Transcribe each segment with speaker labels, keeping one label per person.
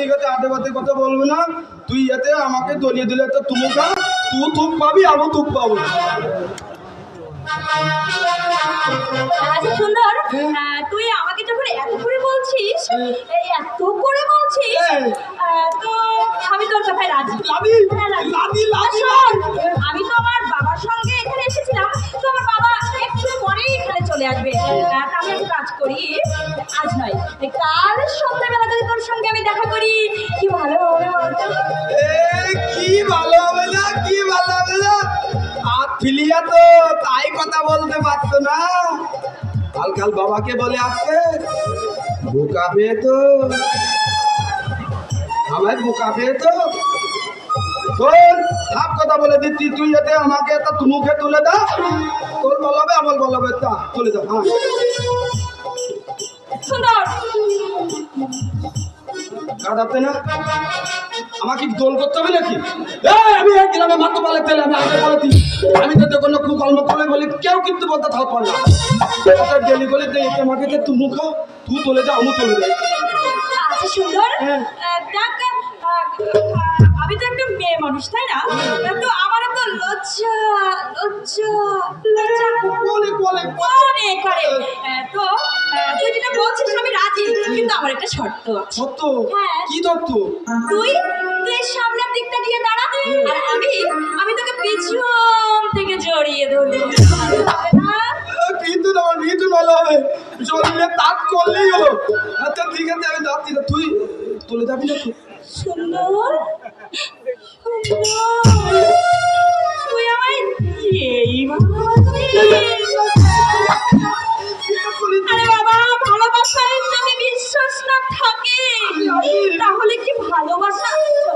Speaker 1: ঠিক আছে বাতে কথা বলব না? তুই এতে আমাকে দলিয়ে দিলে তো তুমি খা তুই তুক পাবি আমি তুক পাবো।
Speaker 2: আচ্ছা সুন্দর। তুই আমাকে যখন এত করে বলছিস এই এত করে বলছিস
Speaker 1: হ্যাঁ।
Speaker 2: তো আমি তোর কথায় রাজি। হ্যাঁ, আমি তো আমার বাবার সঙ্গে এখানে এসেছিলাম, তো আমার বাবা একটু পরেই এখানে চলে আসবে। আমি একটা কাজ করি, আজ নয় কাল সন্ধ্যাবেলা যদি তোর সঙ্গে আমি দেখা করি, কি ভালো হবে
Speaker 1: কি ভালো হবে না, কি ভালো হবে না? ফিলিয়া তো তাই কথা বলতে পারতো না। কাল কাল বাবাকে বলে আসতে বোকা পেয়ে তো আমার বোকা পেয়ে তো। তোর কথা বলে দিচ্ছি তুই এতে আমাকে একটা তুমুখে তুলে দা। তোর বলবে আমার বলবে তা তুলে দাও হ্যাঁ
Speaker 2: সুন্দর।
Speaker 1: কাটাতে না? আমাকে দোল করতে হবে নাকি? আমি এক গ্রামে মাত্র বলে তেলে আমি আগে বলে দিই। আমি তো কোনো কুকর্ম করে বলি কেউ কিন্তু বলতে থাকব না। ডেলি বলে দে আমাকে যে তুই মুখা তুই তুলে যা আমি তুলে দেয়
Speaker 2: আচ্ছা সুন্দর।
Speaker 1: হ্যাঁ।
Speaker 2: আমি তো একটা মেয়ে মানুষ তাই না? তো আমার তো লজ্জা লজ্জা অনেক করে তো আহ, তুই যেটা বলছিস আমি রাজি কিন্তু আমার একটা শর্ত আছে।
Speaker 1: সত্য
Speaker 2: হ্যাঁ।
Speaker 1: কি তত্ত্ব
Speaker 2: তুই তুই সামনের দিকটা গিয়ে দাঁড়া। আর আমি আমি তোকে পিছন থেকে জড়িয়ে ধরবো। না?
Speaker 1: কিন্তু না আমার মৃত্যু ভালো হবে। জললে তাক করলেই হলো। আচ্ছা ঠিক আছে আমি যাচ্ছি। না তুই তুলে যাবি না
Speaker 2: সুন্দর। না থাকে কি ভালোবাসা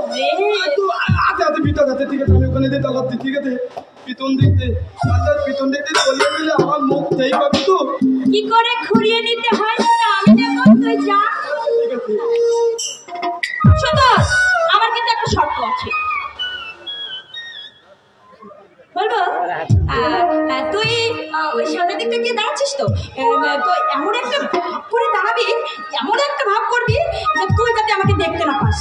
Speaker 2: চলে
Speaker 1: আতে আতে পিতন হাতে ঠিক আছে ঠিক আছে পিতন দেখতে পিতন দেখতে চলিয়ে দিলে আমার মুখ পাবি তো
Speaker 2: কি করে ঘুরিয়ে নিতে হয়? তুই ওই সামনের দিকটা গিয়ে দাঁড়াচ্ছিস তো? তো এমন একটা ভাব করে দাঁড়াবি, এমন একটা ভাব করবি যে তুই যাতে আমাকে দেখতে না পাস।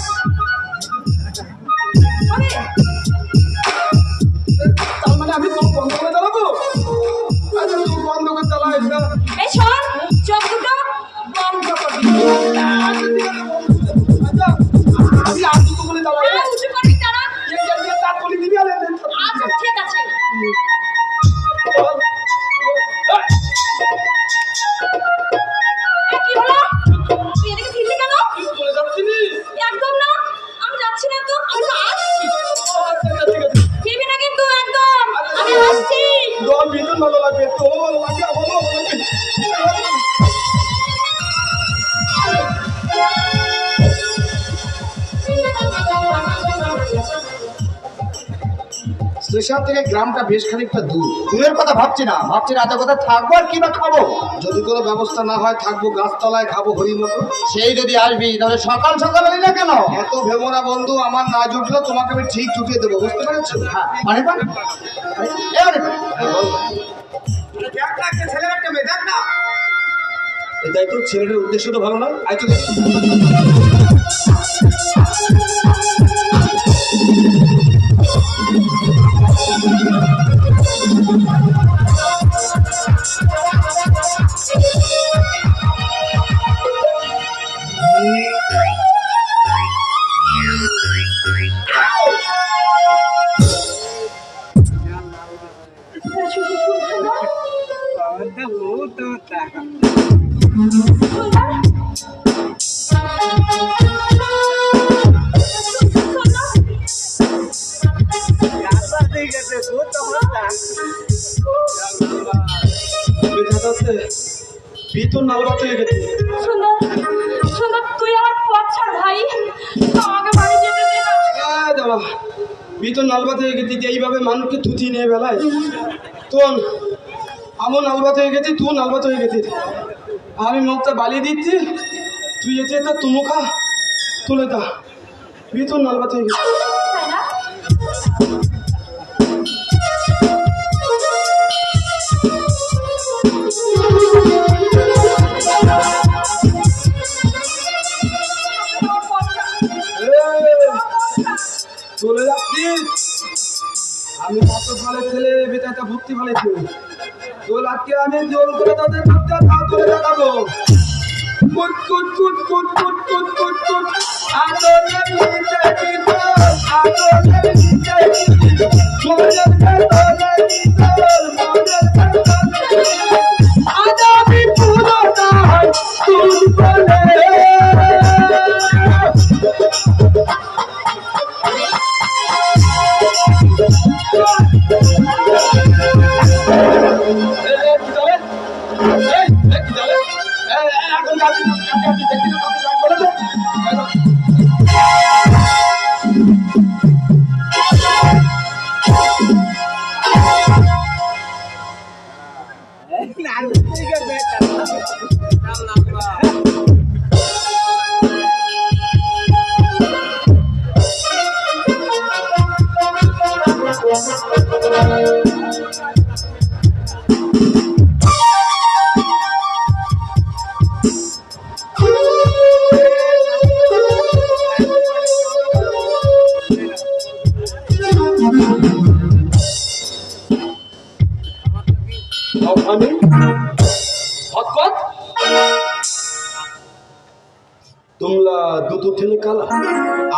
Speaker 3: স্টেশন থেকে গ্রামটা বেশ খানিকটা দূর। দূরের কথা ভাবছি না ভাবছি রাতে কথা থাকব আর কি বা খাব।
Speaker 1: যদি কোনো ব্যবস্থা না হয় থাকব গাছতলায় খাব হরি মতো।
Speaker 3: সেই যদি আসবি তাহলে সকাল সকাল হলি না কেন?
Speaker 1: এত ভেবো না বন্ধু আমার না জুটলো তোমাকে আমি ঠিক জুটিয়ে দেবো বুঝতে পেরেছ?
Speaker 3: হ্যাঁ মানে পান এ মানে পান।
Speaker 1: দেখ না একটা ছেলের একটা মেয়ে দেখ না। এটাই তো ছেলেটার উদ্দেশ্য তো ভালো না আই তো I'm sorry. ভিতর নালবাত হয়ে গেছি এইভাবে মানুষকে থুচি নিয়ে বেলায় তো আমি নালবাত হয়ে গেছি তুই নালবাত হয়ে গেছিস। আমি মুখটা বালি দিচ্ছি, তুই এতে তা তুমু খা তুলে দা। ভিতর নালবাত হয়ে গেছে। ভর্তি ফেলেছে দোল আজকে আমি জোর করে তাদের মধ্যে তা কুট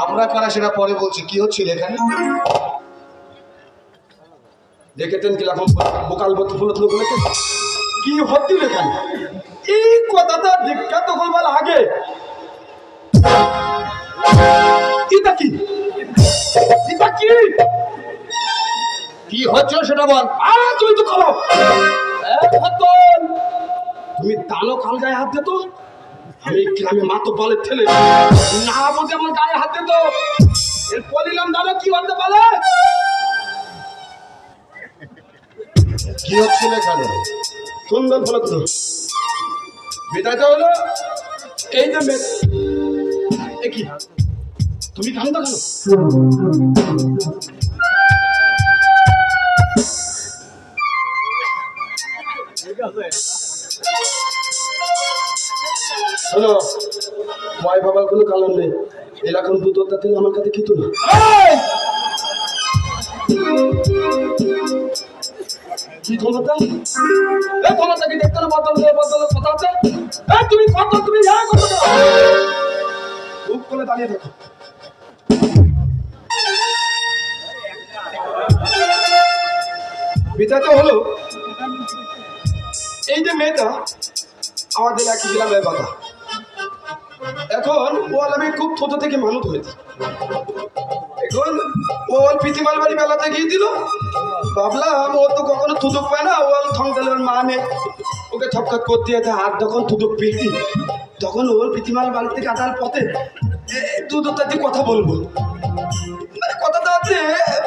Speaker 3: আমরা কারা সেটা পরে বলছি। কি হচ্ছিল এখানে?
Speaker 1: দেখেতেন ফুলত লোক কি হচ্ছিল এখানে? এই কথাটা বিখ্যাত করবার আগে। এটা কি? এটা কি?
Speaker 3: কি হচ্ছিল সেটা বল।
Speaker 1: আরে তুমি তো খতন তুমি দানো কাল গায়ে হাত দিত আমি গ্রামে মাতো বলে ঠেলে না বুঝে আমার গায়ে হাত দিত। এর পলিলাম দানো কি হতে পারে
Speaker 3: কি হচ্ছিল এখানে
Speaker 1: সুন্দর ফলত বিদায়টা হলো। এই যে কি? তুমি কান? কেন শোনো ভয় বাবার কোনো কারণ নেই। এরকম দুধটা থেকে আমার কাছে খেতো না। কি ক্ষমতা? এই ক্ষমতা কি দেখতে না বদল বদল কথা আছে? এই তুমি কত তুমি হ্যাঁ কত চুপ করে দাঁড়িয়ে থাকো। বিচারটা হলো। এই যে মেয়েটা আমাদের একই গ্রামের বাধা এখন ও আমি খুব ছোট থেকে মানুষ হয়েছে। এখন ও ওর পিতিমাল বাড়ি মেলাতে গিয়ে দিল। ভাবলাম ও তো কখনো থুতুক পায় না, ও থংকালের মা নেই ওকে ছপকাত করতে যেতে আর যখন থুতুক পেয়েছি, তখন ওর পিতিমাল বাড়ি থেকে আসার পথে দু দুটাতে কথা বলব। মানে হচ্ছে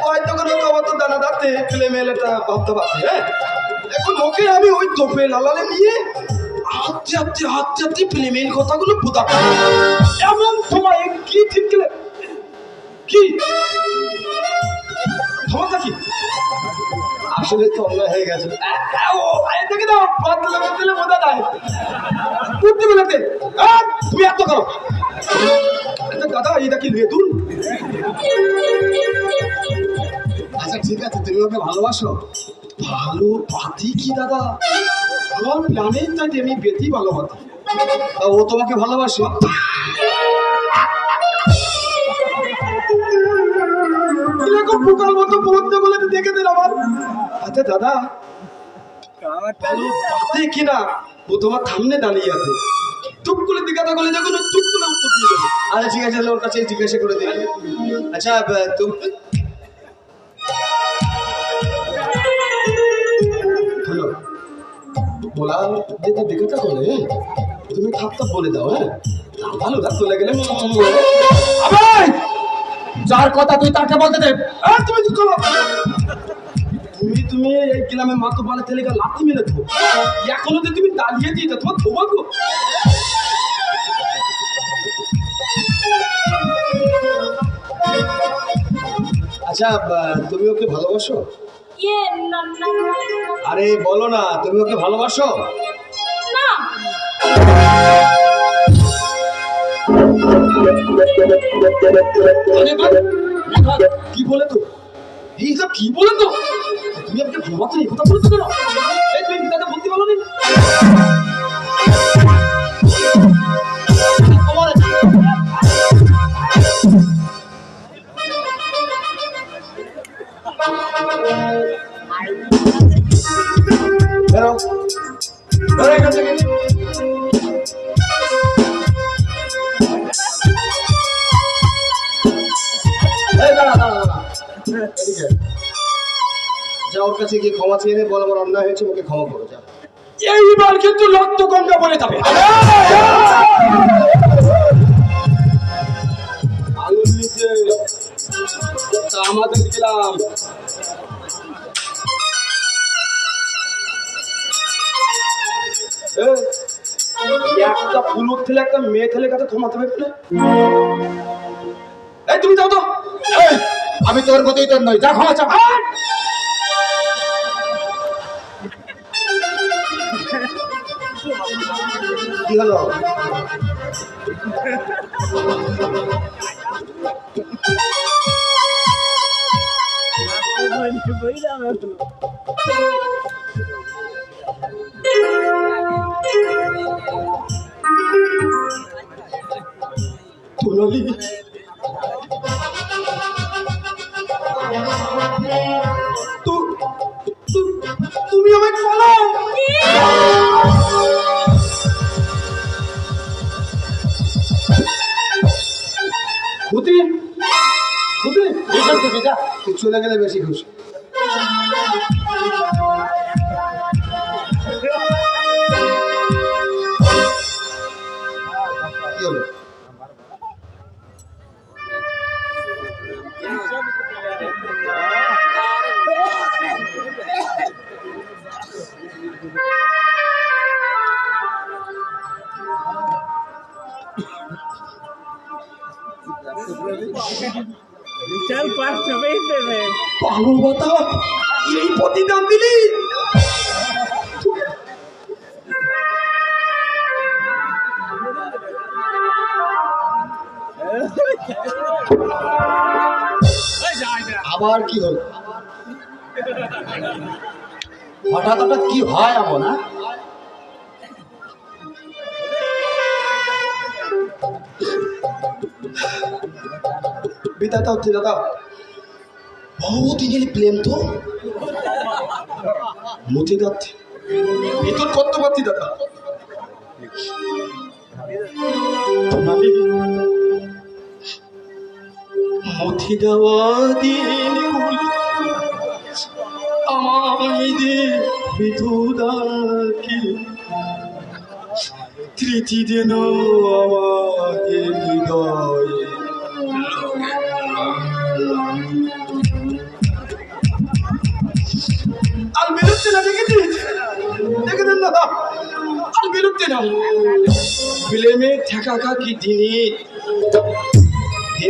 Speaker 1: ওই তখন ও বাবা তো দানা দাঁতে ফেলে মেলেটা ভাবতে পারছে হ্যাঁ? এখন ওকে আমি ওই তোপে লালালে নিয়ে ফিল্মের কথাগুলো বোঝা এমন সময় কি ঠিক কি? ক্ষমতা কি?
Speaker 3: আসলে তো অন্যায় হয়ে গেছে।
Speaker 1: ও এই দেখে দাও বদলে বদলে বোঝা যায়। বুদ্ধি বেলাতে তুমি এত করো। আচ্ছা দাদা এটা কি লেতুন
Speaker 3: আচ্ছা ঠিক আছে তুমি ওকে ভালোবাসো।
Speaker 1: ভালো পাতি কি দাদা? আমার প্ল্যানের চাইতে আমি বেশি ভালো
Speaker 3: তা ও তোমাকে ভালোবাসে?
Speaker 1: বলে দেখে আমার আচ্ছা দাদা ও তোমার দাঁড়িয়ে আছে। করে জিজ্ঞাসা ও চুপ করে উত্তর
Speaker 3: আচ্ছা কাছে জিজ্ঞাসা করে আচ্ছা
Speaker 1: বলা যেটা করে, তুমি থাপটা বলে দাও হ্যাঁ? ভালো রাত চলে গেলে
Speaker 3: যার কথা তুই তাকে বলতে দে।
Speaker 1: তুমি করো তুমি তুমি এই গ্রামে তেলে যে তুমি দাঁড়িয়ে তোমার
Speaker 3: আচ্ছা তুমি ওকে ভালোবাসো? আরে বলো না তুমি ওকে ভালোবাসো?
Speaker 2: না।
Speaker 1: কি বলে তো? এইসব কি বলে তো? তুমি আমাকে ভালোবাসো এই কথা বলছো কেন? এই তুমি পিতাকে বুদ্ধি বলো নি বেরো বেরো এখান থেকে। যা ওর কাছে গিয়ে ক্ষমা চেয়ে নে বল আমার অন্যায় হয়েছে ওকে ক্ষমা করো যা। এইবার কিন্তু রক্ত গঙ্গা বলে যাবে। আমাদের দিলাম। একটা ফুলুর ছেলে একটা মেয়ে ছেলে কাছে ক্ষমাতে পারবে না এই তুমি যাও তো।
Speaker 3: আমি তোর মতোই তোর নই যা ক্ষমা চা! কি হলো?
Speaker 1: তু- তুমি আমাকে পালাও ভূতি ভূতি
Speaker 3: এখান থেকে যা। তুই চলে গেলে বেশি খুশি।
Speaker 4: চার পাঁচটা পেয়েছে রে
Speaker 1: পাগল এই প্রতিদান দিলি?
Speaker 3: আবার কি হলো? হঠাৎ হঠাৎ কি হয় এমন হ্যাঁ?
Speaker 1: বিদাতা হচ্ছে দাদা বহুদিনের প্রেম তো। মুছে যাচ্ছে ভিতর করতে পারছি দাদা মথি দেওয়া দিনগুলি আমায় বিধুদাকি তৃতীয় দিন আমার হৃদয়ে। আর বিরুদ্ধে দেখেছিস দেখেছেন দাদা আর বিরুদ্ধে না। ফিল্মে কি জিনিস এ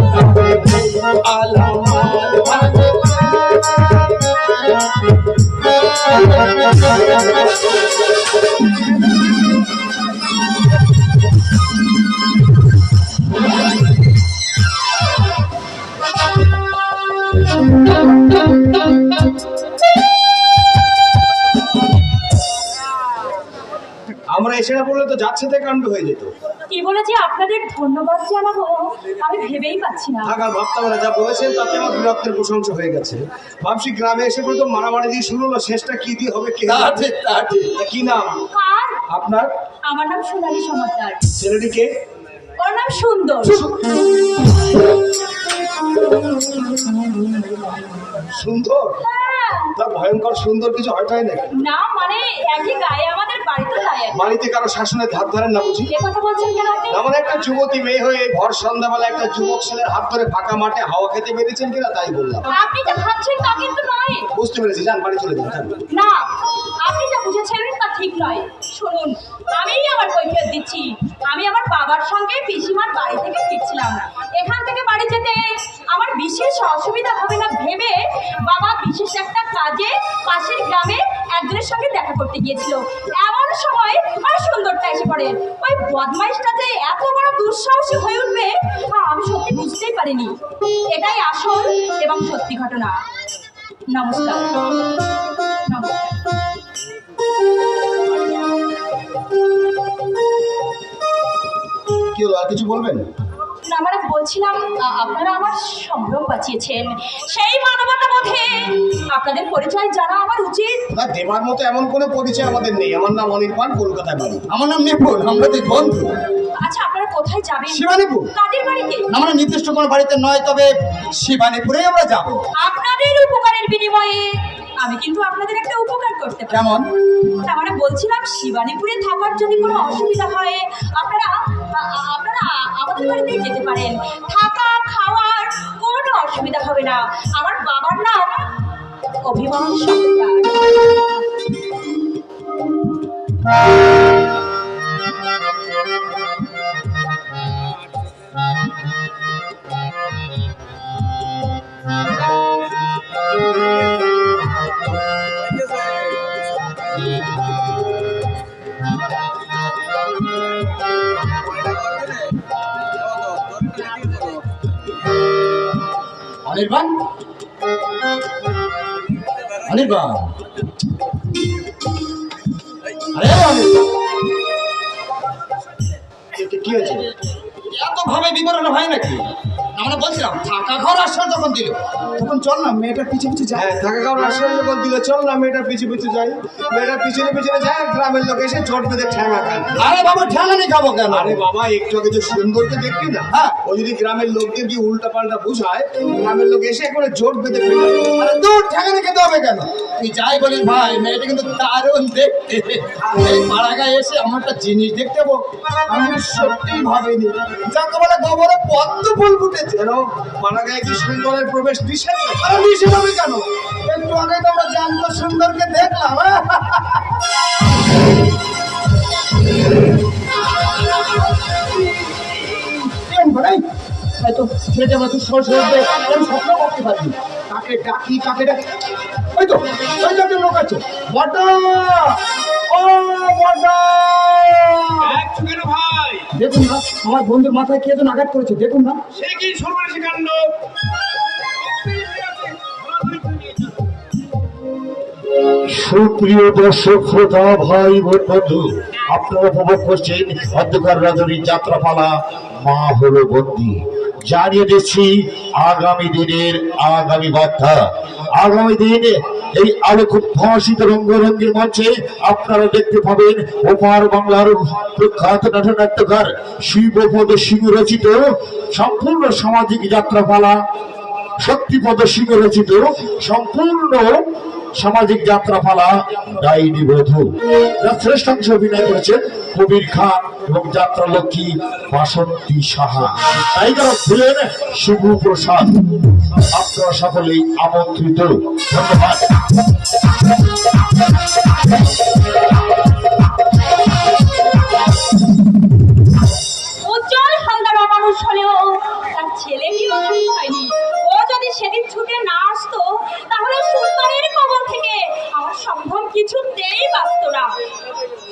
Speaker 1: I'm gonna. আমরা পড়লে তো যাচ্ছে তাই কাণ্ড হয়ে যেত।
Speaker 2: কি বলেছি? আপনাদের ধন্যবাদ জানাব আমি ভেবেই পাচ্ছি না।
Speaker 1: আর ভাবতে যা বলেছেন তাতে আমার বিরক্তের প্রশংসা হয়ে গেছে। ভাবছি গ্রামে এসে তো মারামারি দিয়ে শুরু হলো শেষটা কি দিয়ে হবে কে
Speaker 3: তা
Speaker 1: জানে?
Speaker 3: ঠিক তা ঠিক
Speaker 1: কি নাম? আপনার?
Speaker 2: আমার নাম সোনালী সমাদ্দার
Speaker 1: ছেলেটিকে
Speaker 2: ওর নাম সুন্দর।
Speaker 1: সুন্দর?
Speaker 2: হ্যাঁ,
Speaker 1: তার ভয়ঙ্কর সুন্দর কিছু হয়টাই নাকি?
Speaker 2: না মানে একই গায়ে তো তাই
Speaker 5: বাড়িতে কারও শাসনের ধার ধরেন না বুঝি?
Speaker 2: আপনি?
Speaker 5: এমন একটা যুবতী মেয়ে হয়ে ভর সন্ধ্যাবেলা একটা যুবক ছেলের হাত ধরে ফাঁকা মাঠে হাওয়া খেতে বেরিয়েছেন কিনা তাই বললাম। বুঝতে পেরেছি যান বাড়ি চলে যান।
Speaker 2: না আপনি যা বুঝেছেন তা ঠিক নয়। শুনুন আমিই আমার কৈফিয়ত দিচ্ছি। আমি আমার বাবার সঙ্গে পিসিমার বাড়ি থেকে ফিরছিলাম এখান থেকে বাড়ি যেতে আমার বিশেষ অসুবিধা হবে না ভেবে বাবা বিশেষ একটা কাজে পাশের গ্রামে একজনের সঙ্গে দেখা করতে গিয়েছিল। এমন সময় আর সুন্দরটা এসে পড়ে। ওই বদমাইশটা যে এত বড় দুঃসাহসী হয়ে উঠবে আমি সত্যি বুঝতেই পারিনি। এটাই আসল এবং সত্যি ঘটনা। নমস্কার। নমস্কার।
Speaker 5: কি হলো? আর কিছু বলবেন?
Speaker 2: না মানে বলছিলাম আপনারা আমার সম্ভ্রম বাঁচিয়েছেন। সেই মানবতা বোধে আপনাদের পরিচয় জানা আমার উচিত।
Speaker 5: না দেবার মতো এমন কোনো পরিচয় আমাদের নেই। আমার নাম অনির্বাণ কলকাতায় বাড়ি। আমার নাম নেপুল আমরা দুই বন্ধু।
Speaker 2: আচ্ছা আপনারা কোথায় যাবেন?
Speaker 5: শিবানীপুর।
Speaker 2: কাদের বাড়িতে?
Speaker 5: আমরা নির্দিষ্ট কোনো বাড়িতে নয় তবে শিবানীপুরেই আমরা যাব।
Speaker 2: আপনাদের উপকারের বিনিময়ে আমি কিন্তু আপনাদের একটা উপকার করতে পারি।
Speaker 5: কেমন?
Speaker 2: তার মানে বলছিলাম শিবানীপুরে থাকার যদি কোনো অসুবিধা হয় আপনারা আপনারা আমাদের বাড়িতেই যেতে পারেন। থাকা খাওয়ার কোনো অসুবিধা হবে না। আমার বাবার নাম অভিমান সরকার।
Speaker 5: অনির্বাণ অনির্বাণ কি হয়েছে? এত ভাবে বিবরণ হয় নাকি? আমরা বলছিলাম থাকা ঘর আশ্রয় যখন দিল। তখন চল না মেয়েটার পিছু পিছু যায়
Speaker 3: হ্যাঁ থাকা খাওয়ার আশ্রয় যখন দিলে চল না মেয়েটার পিছু পিছু যাই। মেয়েটার পিছনে পিছনে যায় গ্রামের লোক এসে চট বেঁধে ঠ্যাঙা খায়।
Speaker 5: আরে বাবা ঠেলানি খাব কেন?
Speaker 3: আরে বাবা একটু আগে যে সুন্দরকে দেখবি না?
Speaker 5: হ্যাঁ।
Speaker 3: ও যদি গ্রামের লোকদের কি উল্টা পাল্টা বুঝায় গ্রামের লোক এসে একবারে জোট বেঁধে ফেলে
Speaker 5: আরে দূর ঠেকানি খেতে হবে কেন? তুই যাই বলিস ভাই মেয়েটা কিন্তু দারুণ দেখতে। এই পাড়া এসে আমার একটা জিনিস দেখতে আমি সত্যি ভাবিনি। যাকে বলে গোবরে পদ্ম ফুল ফুটেছে।
Speaker 3: যেন মারা গায়ে কি সুন্দরের প্রবেশ নিষেধ
Speaker 5: হবে কেন? আগে তো আমরা জানতো সুন্দরকে দেখলাম। কাকে কাকে ওই তো লোক আছে। বড়া ও বড়া
Speaker 3: ভাই
Speaker 5: দেখুন না আমার বন্ধুর মাথায় কে যেন আঘাত করেছে দেখুন না।
Speaker 3: সে কি সর্বনাশী কাণ্ড
Speaker 6: সুপ্রিয় দর্শক শ্রোতা ভাই বন্ধু আপনারা উপভোগ করছেন অন্ধকার রজনীর যাত্রাপালা মা হলো বন্দি। জানিয়ে দিচ্ছি আগামী দিনের আগামী বার্তা। আগামী দিন এই আলোক ভাষিত রঙ্গরঙ্গের মঞ্চে আপনারা দেখতে পাবেন ওপার বাংলার প্রখ্যাত নাট্যকার শিবপদ সিংহ রচিত, সম্পূর্ণ সামাজিক যাত্রাপালা, শক্তিপদ সিংহ রচিত, সম্পূর্ণ সামাজিক যাত্রাপালা, ডাইনি বধূ। যার শ্রেষ্ঠাংশ অভিনয় করেছেন, কবির খান এবং যাত্রা লক্ষ্মী বাসন্তী সাহা। টাইগার ছিলেন শুভ প্রসাদ আপনারা সকলেই আমন্ত্রিত। ধন্যবাদ।
Speaker 2: উজ্জ্বল হালদার তার হয়নি ও যদি সেদিন ছুটে না আসতো কিছুতেই বাঁচত না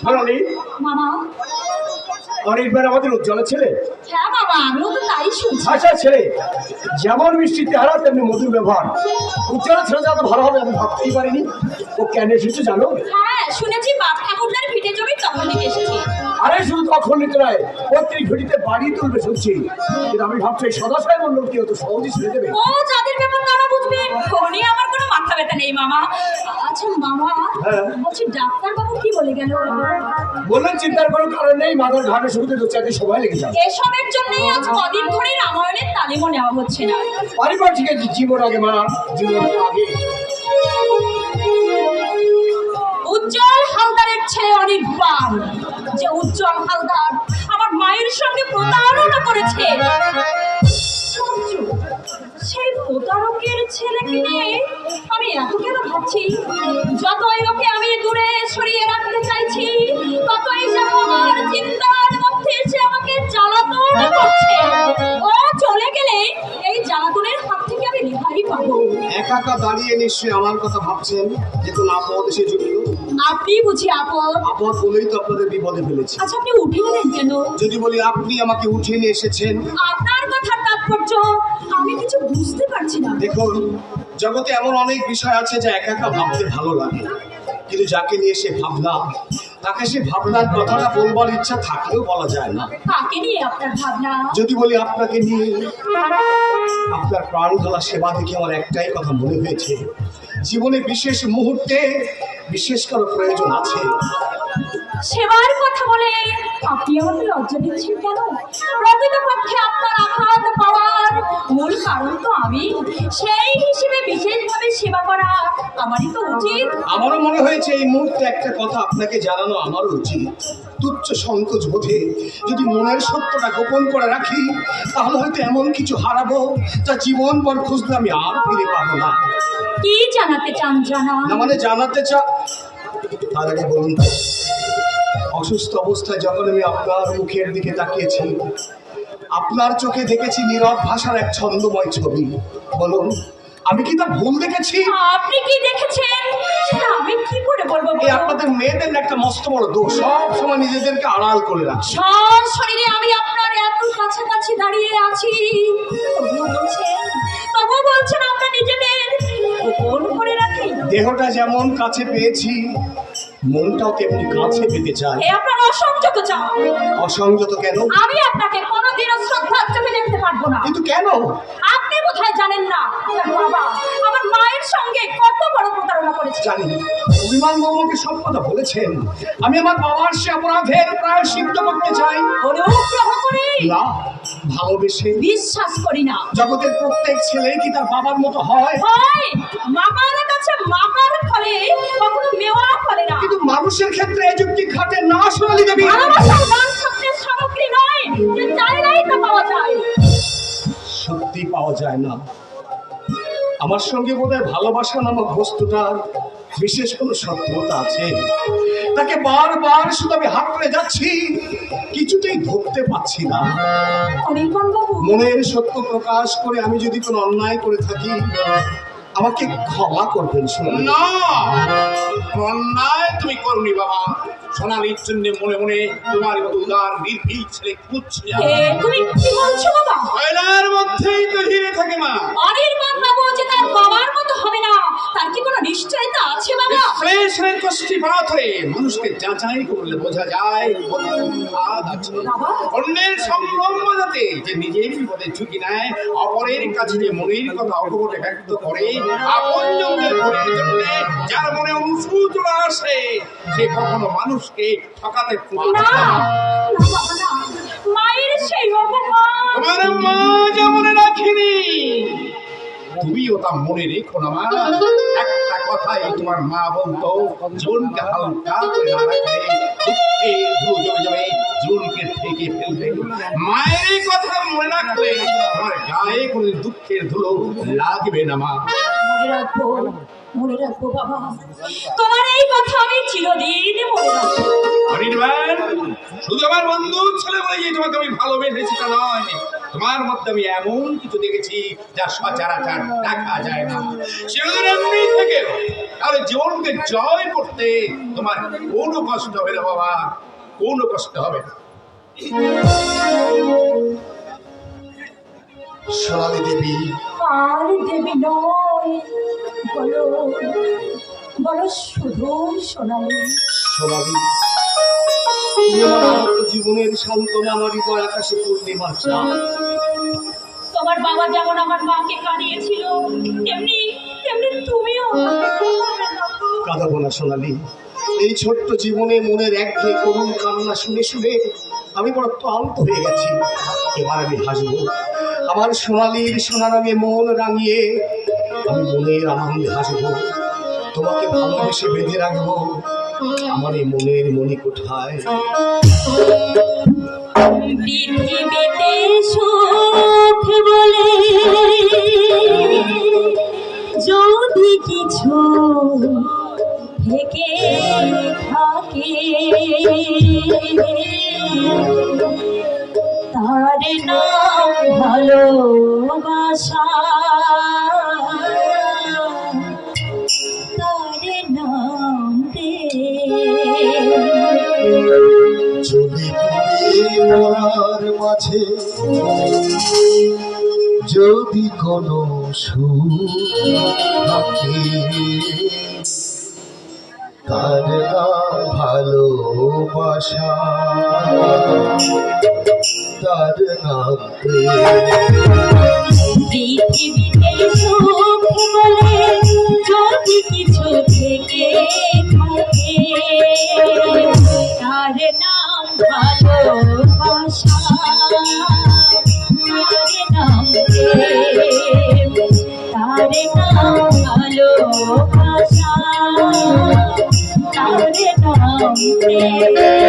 Speaker 3: শোনালি
Speaker 2: মামা।
Speaker 3: অনির্বাণ আমাদের উজ্জ্বলের ছেলে।
Speaker 2: হ্যাঁ মামা আমিও তো তাই শুনছি।
Speaker 3: আচ্ছা ছেলে। যেমন মিষ্টি চেহারা তেমনি মধুর ব্যবহার। উজ্জ্বলের ছেলে যা ভালো হবে আমি ভাবতেই পারিনি। ও কেন এসেছে জানো?
Speaker 2: হ্যাঁ শুনেছি বাপ ঠাকুরদার ভিটে জমি তখন এসেছি।
Speaker 3: আরে শুধু তখন নিতে নয় ঘটিতে বাড়ি তুলবে শুনছি। কিন্তু আমি ভাবছি এই সদা সাহেব লোক কি অত সহজে ছেড়ে দেবে।
Speaker 2: ও যাদের ব্যাপার তারা বুঝবে ফোনে আমার কোনো মাথা ব্যথা নেই মামা। আচ্ছা মামা
Speaker 3: হ্যাঁ।
Speaker 2: বলছি ডাক্তার বাবু কি বলে গেল?
Speaker 3: বললেন চিন্তার কোনো কারণ নেই মাথার ঘাটে শুরুতে দু চারদিন সময় লেগে যাবে।
Speaker 2: এসবের জন্যই আজ কদিন ধরে রামায়ণের তালিমও নেওয়া হচ্ছে না।
Speaker 3: পারিবারিক জীবন আগে মা জীবন আগে।
Speaker 2: উজ্জ্বল হালদারের ছেলে অনির্বাণ যে উজ্জ্বল হালদার আমার মায়ের সঙ্গে প্রতারণা করেছে। সেই প্রতারকের ছেলেকে নিয়ে আমি এত কেন ভাবছি যতই ওকে আমি দূরে সরিয়ে রাখতে চাইছি, ততই যেন আমার চিন্তার আমাকে জ্বালাতন করছে। ও চলে গেলে এই জ্বালাতনের হাত থেকে আমি রেহাই পাবো।
Speaker 3: একা একা দাঁড়িয়ে নিশ্চয়ই আমার কথা ভাবছেন যে কোন আপদ এসে জুটল
Speaker 2: আপনি বুঝি আপদ
Speaker 3: আপদ বলেই তো আপনাদের বিপদে ফেলেছি।
Speaker 2: আচ্ছা আপনি উঠে গেলেন কেন?
Speaker 3: যদি বলি আপনি আমাকে উঠিয়ে নিয়ে এসেছেন।
Speaker 2: আপনার কথার তাৎপর্য আমি কিছু বুঝতে পারছি না।
Speaker 3: দেখুন জগতে এমন অনেক বিষয় আছে যা একা একা ভাবতে ভালো লাগে। কিন্তু যাকে নিয়ে সে ভাবনা তাকে সে ভাবনার কথাটা বলবার ইচ্ছা থাকলেও বলা যায় না।
Speaker 2: কাকে নিয়ে আপনার ভাবনা?
Speaker 3: যদি বলি আপনাকে নিয়ে আপনার প্রাণ ঢালা সেবা দেখে আমার একটাই কথা মনে হয়েছে। জীবনে বিশেষ মুহূর্তে বিশেষ কারও প্রয়োজন আছে।
Speaker 2: সেবার কথা বলে আপনি আমাকে লজ্জা দিচ্ছেন কেন? প্রকৃতপক্ষে আপনার আঘাত পাওয়ার মূল কারণ তো আমি। সেই হিসেবে বিশেষভাবে সেবা করা আমারই তো উচিত।
Speaker 3: আমারও মনে হয়েছে এই মুহূর্তে একটা কথা আপনাকে জানানো আমারও উচিত। তুচ্ছ সংকোচ বোধে যদি মনের সত্যটা গোপন করে রাখি তাহলে হয়তো এমন কিছু হারাবো যা জীবন পর খুঁজলে আমি আর ফিরে পাবো না।
Speaker 2: কি জানাতে চান জানা?
Speaker 3: মানে জানাতে চা তার আগে বলুন তো। অসুস্থ অবস্থায় যখন আমি আপনার মুখের দিকে তাকিয়েছি আপনার চোখে দেখেছি নীরব ভাষার এক ছন্দময় ছবি। বলুন আমি কি তা ভুল দেখেছি?
Speaker 2: আপনি কি দেখেছেন? আমি কি করে বলব
Speaker 3: এই আপনাদের মেয়েদের একটা মস্ত বড় দোষ সব সময় নিজেদেরকে আড়াল করে রাখছে।
Speaker 2: সব শরীরে আমি আপনার এত কাছাকাছি দাঁড়িয়ে আছি। তবুও বলছেন তবুও বলছেন আমরা নিজেদের গোপন করে রাখি।
Speaker 3: দেহটা যেমন কাছে পেয়েছি মনটাও তেমনি কাছে পেতে চায়
Speaker 2: এ আপনার অসংযত চাও।
Speaker 3: অসংযত কেন?
Speaker 2: আমি আপনাকে কোনোদিনও শ্রদ্ধার চোখে দেখতে পারব না।
Speaker 3: কিন্তু কেন?
Speaker 2: বোধহয় জানেন না? বাবা আমার মায়ের সঙ্গে কত বড় প্রতারণা করেছে।
Speaker 3: জানি অভিমান বাবুকে সব কথা বলেছেন। আমি আমার বাবার সে অপরাধের প্রায় সিদ্ধ করতে চাই।
Speaker 2: অনুগ্রহ করে।
Speaker 3: না ভালোবেসে।
Speaker 2: বিশ্বাস করি না।
Speaker 3: জগতের প্রত্যেক ছেলে কি তার বাবার মতো হয়?
Speaker 2: হয়। মামার কাছে মামার ফলে কখনো মেওয়া ফলে না।
Speaker 3: কিন্তু মানুষের ক্ষেত্রে এই যুক্তি খাটে না সোনালী দেবী।
Speaker 2: ভালোবাসার মান শব্দের সামগ্রী নয়। যে চাইলেই তা পাওয়া যায়।
Speaker 3: সত্যি পাওয়া যায় না। আমার সঙ্গে বোধ হয় ভালোবাসা নামক বস্তুটার বিশেষ কোনো সত্যতা আছে। তাকে বারবার শুধু আমি হাত করে যাচ্ছি কিছুতেই ধরতে পারছি না। মনের সত্য প্রকাশ করে আমি যদি কোনো অন্যায় করে থাকি আমাকে ক্ষমা করবেন
Speaker 7: না অন্যায় তুমি করনি বাবা। সোনালির জন্য মনে মনে তোমার মতো উদার নির্ভীক ছেলে খুঁজছে
Speaker 2: তুমি কি বলছো বাবা?
Speaker 7: কয়লার মধ্যেই তো হিরে থাকে মা।
Speaker 2: যে তার বাবার মতো হবে না তার কি কোনো নিশ্চয়তা আছে বাবা?
Speaker 7: কষ্টি পাথরে মানুষকে যাচাই করলে বোঝা যায় আছে। অন্যের সম্ভ্রম বোঝাতে যে নিজের বিপদে ঝুঁকি নেয় অপরের কাছে যে মনের কথা অকপটে ব্যক্ত করে আপনজনদের ভোটের জন্য যার মনে অনুসূচনা আসে সে কখনো মানুষকে ঠকাতে
Speaker 2: মায়ের সেই
Speaker 7: তোমার মা যা মনে রাখিনি তুমিও তা মনে রেখো না মা। একটা কথাই তোমার মা বলতো জীবনকে হালকা করে না রাখলে দুঃখে জমে জীবনকে থেকে ফেলবে। মায়ের এই কথা মনে রাখলে আমার গায়ে কোনো দুঃখের ধুলো লাগবে না মা।
Speaker 2: মনে রাখব মনে রাখব বাবা। তোমার এই কথা আমি চিরদিন মনে রাখব।
Speaker 7: অনির্বাণ শুধু আমার বন্ধু ছেলে বলে যে তোমাকে আমি ভালোবেসেছি তা নয়। তোমার মধ্যে আমি এমন কিছু দেখেছি যা সচরাচর দেখা যায় না। এমনি থেকে তাহলে জীবনকে জয় করতে তোমার কোনো কষ্ট হবে না বাবা। কোনো কষ্ট হবে না।
Speaker 3: সোনালী দেবী।
Speaker 2: আর দেবী নয় বলো বলো শুধু সোনালি
Speaker 3: সোনালী জীবনের সান্ত্বনা আমার হৃদয় আকাশে পূর্ণিমার চাঁদ।
Speaker 2: তোমার বাবা যেমন আমার মাকে কাঁদিয়েছিল তেমনি তেমনি তুমিও। কাঁদাবো না
Speaker 3: সোনালী। এই ছোট্ট জীবনে মনের একঘেয়ে করুণ কান্না শুনে শুনে আমি বড় ক্লান্ত হয়ে গেছি। এবার আমি হাসবো। আমার সোনালির সোনা রঙে মন রাঙিয়ে আমি মনের আনন্দে হাসবো। তোমাকে ভালোবেসে বেঁধে রাখব
Speaker 7: আমার এই মনের মনি কোঠায়
Speaker 2: পৃথিবীতে কিছু থেকে থাকে। তার নাম ভালোবাসা। তার নাম
Speaker 8: তুমি মাঝে যদি কোনো সুখ থাকে তার নাম ভালোবাসা তার নাম
Speaker 2: পৃথিবীতে কিছু থেকে থাকে তার নাম ভালোবাসা নাম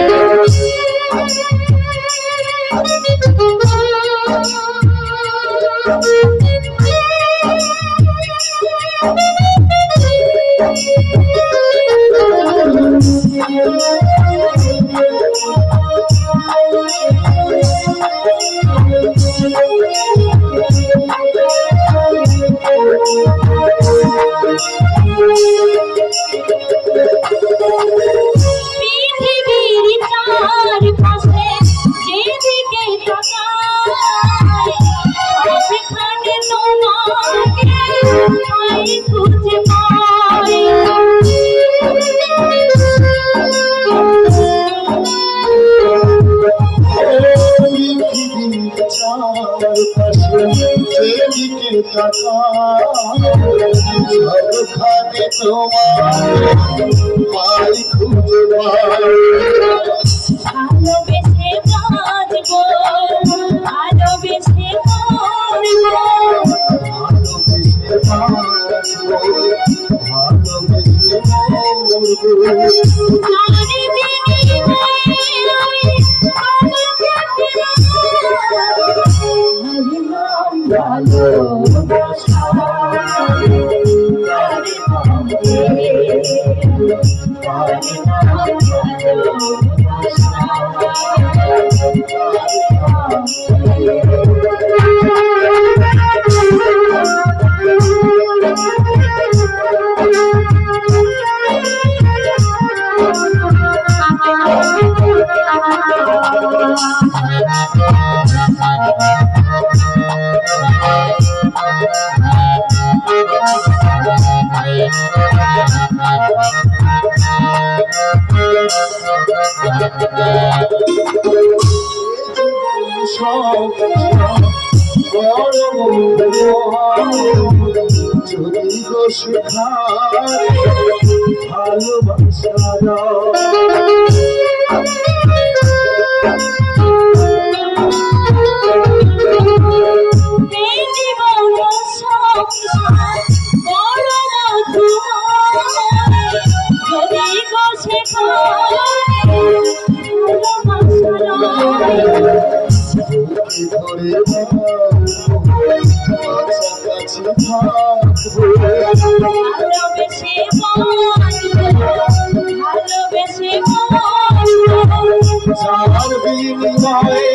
Speaker 2: পাই খুঁজে ভালোবেসে বাঁচবো ভালোবেসে মরবো
Speaker 8: ভালোবেসে বাঁচবো, ভালোবেসে মরবো। যদি গো শেখায় ভালোবাসা আমি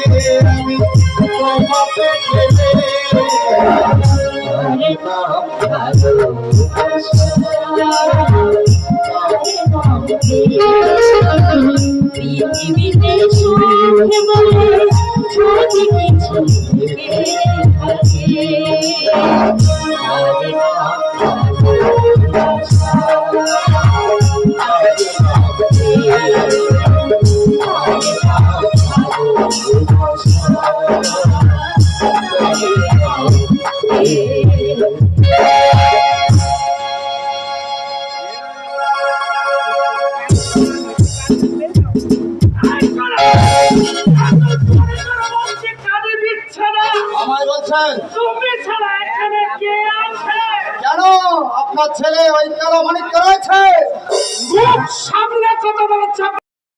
Speaker 8: তোমাকে
Speaker 2: পৃথিবীতে সুখ বলে যদি কিছু থেকে
Speaker 4: কেন
Speaker 5: আপনার ছেলে ওই কালো মানিক রয়েছে
Speaker 1: সামনে কথা বলাচ্ছে